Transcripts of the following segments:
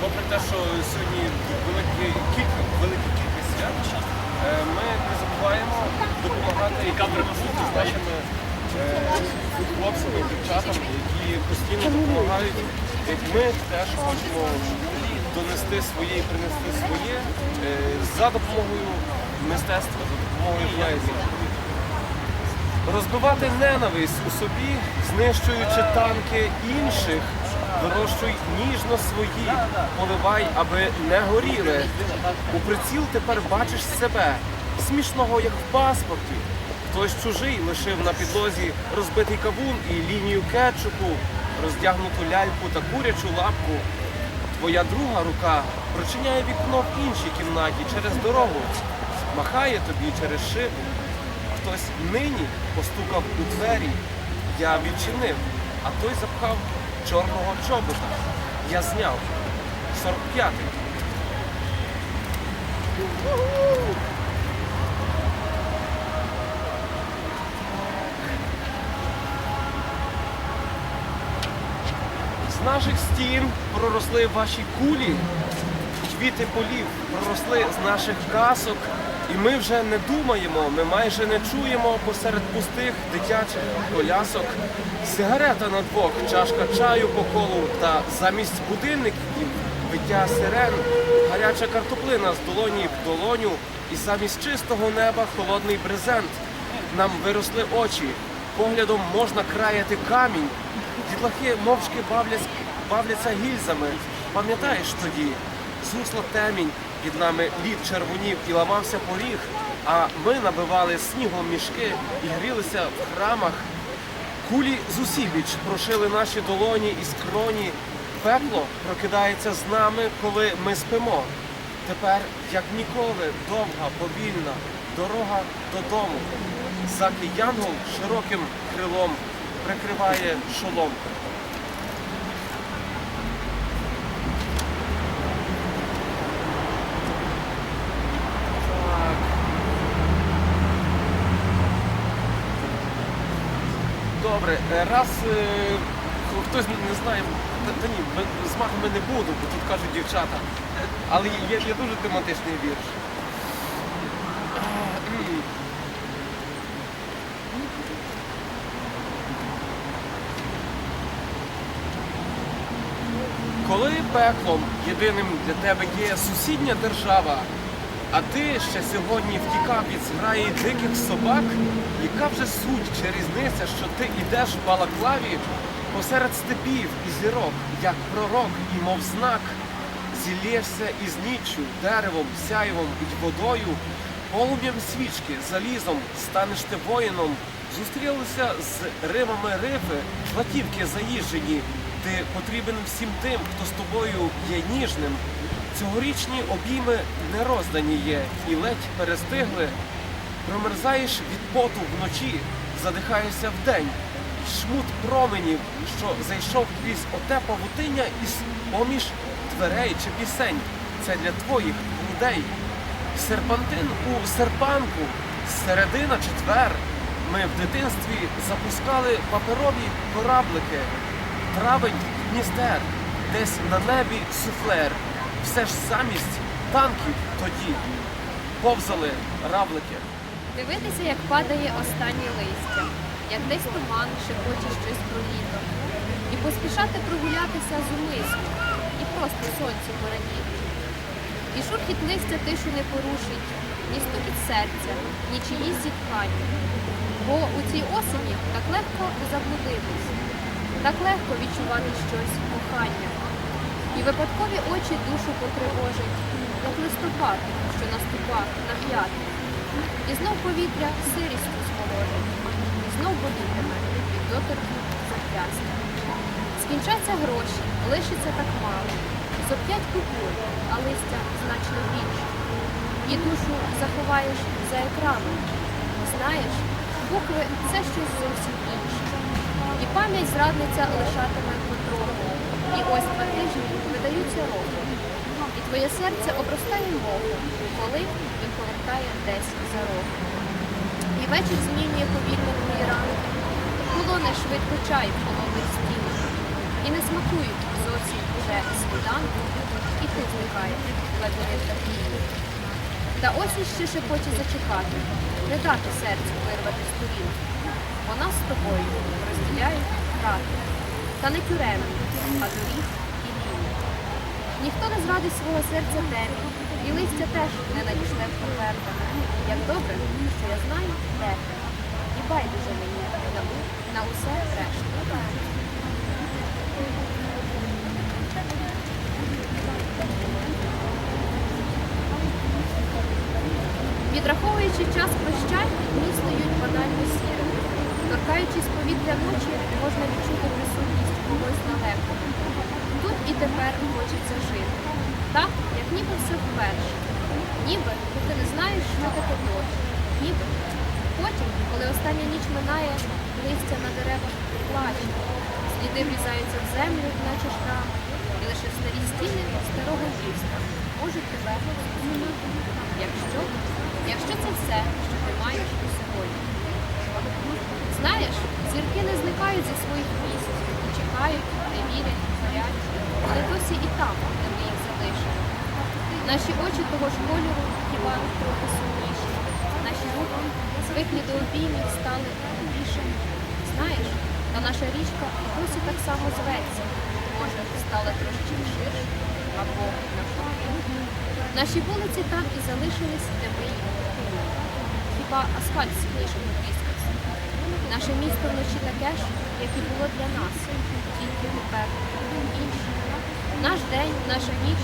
Попри те, що сьогодні великі кілька велика кількість свят, е, ми не забуваємо допомагати з нашими е, хлопцями, дівчатам, які постійно допомагають. Як ми теж хочемо донести своє і принести своє е, за допомогою мистецтва, за допомогою поезії. Розбивати ненависть у собі, знищуючи танки інших, вирощуй ніжно свої, поливай, аби не горіли. У приціл тепер бачиш себе, смішного, як в паспорті. Хтось чужий лишив на підлозі розбитий кавун і лінію кетчупу, роздягнуту ляльку та курячу лапку. Твоя друга рука прочиняє вікно в іншій кімнаті через дорогу, махає тобі через шибу. Хтось нині постукав у двері, я відчинив, а той запхав чорного чобота. Я зняв. 45-й. З наших стін проросли ваші кулі, квіти полів проросли з наших касок, і ми вже не думаємо, ми майже не чуємо посеред пустих дитячих колясок. Сигарета на двох, чашка чаю по колу та замість будильників биття сирен, гаряча картоплина з долоні в долоню, і замість чистого неба холодний брезент. Нам виросли очі, поглядом можна краяти камінь. Дітлахи мовчки бавляться гільзами. Пам'ятаєш тоді? Зусла темінь, під нами лід червонів і ламався поріг, а ми набивали снігом мішки і грілися в храмах. Кулі з усібіч прошили наші долоні і скроні. Пекло прокидається з нами, коли ми спимо. Тепер, як ніколи, довга, повільна дорога додому. Заки Янгол широким крилом прикриває шолом. Добре, е, раз е, хтось не знає, та, та ні, ми- з матами не буду, бо тут кажуть дівчата. Але є, є дуже тематичний вірш. Коли пеклом єдиним для тебе є сусідня держава, а ти ще сьогодні втікав від зграї диких собак, яка вже суть чи різниця, що ти йдеш в балаклаві посеред степів і зірок, як пророк і мов знак, зілєшся із ніччю, деревом, сяйвом і водою, полум'ям свічки, залізом, станеш ти воїном, зустрілися з римами рифи, платівки заїжджені. Ти потрібен всім тим, хто з тобою є ніжним. Цьогорічні обійми не роздані є і ледь перестигли. Промерзаєш від поту вночі, задихаєшся вдень. Шмут променів, що зайшов крізь оте павутиння із поміж дверей чи пісень. Це для твоїх людей. Серпантин у серпанку, середина четвер. Ми в дитинстві запускали паперові кораблики. Травень Дністер, десь на небі суфлер. Все ж замість танків тоді повзали равлики. Дивитися, як падає останнє листя, як десь туман шепоче щось про літо, і поспішати прогулятися з і просто сонцю порадіти. І шурхіт листя тишу не порушить, ні стукіт серця, ні чиїсь зітхання. Бо у цій осені так легко заблудитись, так легко відчувати щось кохання. І випадкові очі душу потривожить, як листопад, що наступав на п'яти. І знов повітря сирістю сположить, і знов болітиме від доторків зап'ястя. Скінчаться гроші, лишиться так мало. Зо п'ять а листя значно більше. І душу заховаєш за екраном. Знаєш, букви це щось зовсім інше. І пам'ять зрадниця лишатиме. І ось два тижні видаються роки. І твоє серце обростає мохом, коли він повертає десь за рог. І вечір змінює повільно твої ранки, Колони швидко чай в холодних стінах. І не смакують зовсім уже сніданку, і ти зникаєш в лабіринтах війни. Та ось іще шепоче зачекати, не дати серцю вирвати сторінку. Вона з тобою розділяють втрати, та не тюремні, а доріг і лінії. Ніхто не зрадить свого серця темі, і листя теж не надійшли в конверта. Як добре, що я знаю, ти. І байдуже мені на, усе решту. Відраховуючи час прощань, дні стають банально сірими. Торкаючись повітря ночі, можна відчути присутність когось далеко. Тут і тепер хочеться жити. Так, як ніби все вперше. Ніби ти не знаєш, що таке дощ. Ніби. Потім, коли остання ніч минає, листя на деревах плаче, сліди врізаються в землю, наче шрам, і лише старі стіни старого міста можуть тебе зрозуміти. Якщо, якщо це все, що ти маєш у сьогодні. Знаєш, зірки не зникають зі своїх місць, чекають, не вірять, горять, але досі і там, де ми їх залишили. Наші очі того ж кольору хіба трохи сумніші. Наші руки, звиклі до обіймів, стали більше. Знаєш, та наша річка досі так само зветься. Може, стала трошки ширше або навпаки. Наші вулиці там і залишились, де ми їх. Хіба асфальт сильніше потріскався. Наше місто вночі таке ж, як і було для нас, тільки тепер. Наш день, наша ніч,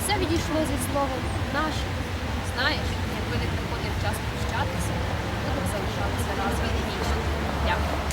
все відійшло зі словом «наш». Знаєш, якби не приходив час прощатися, ми б залишалися разом вічно. Дякую.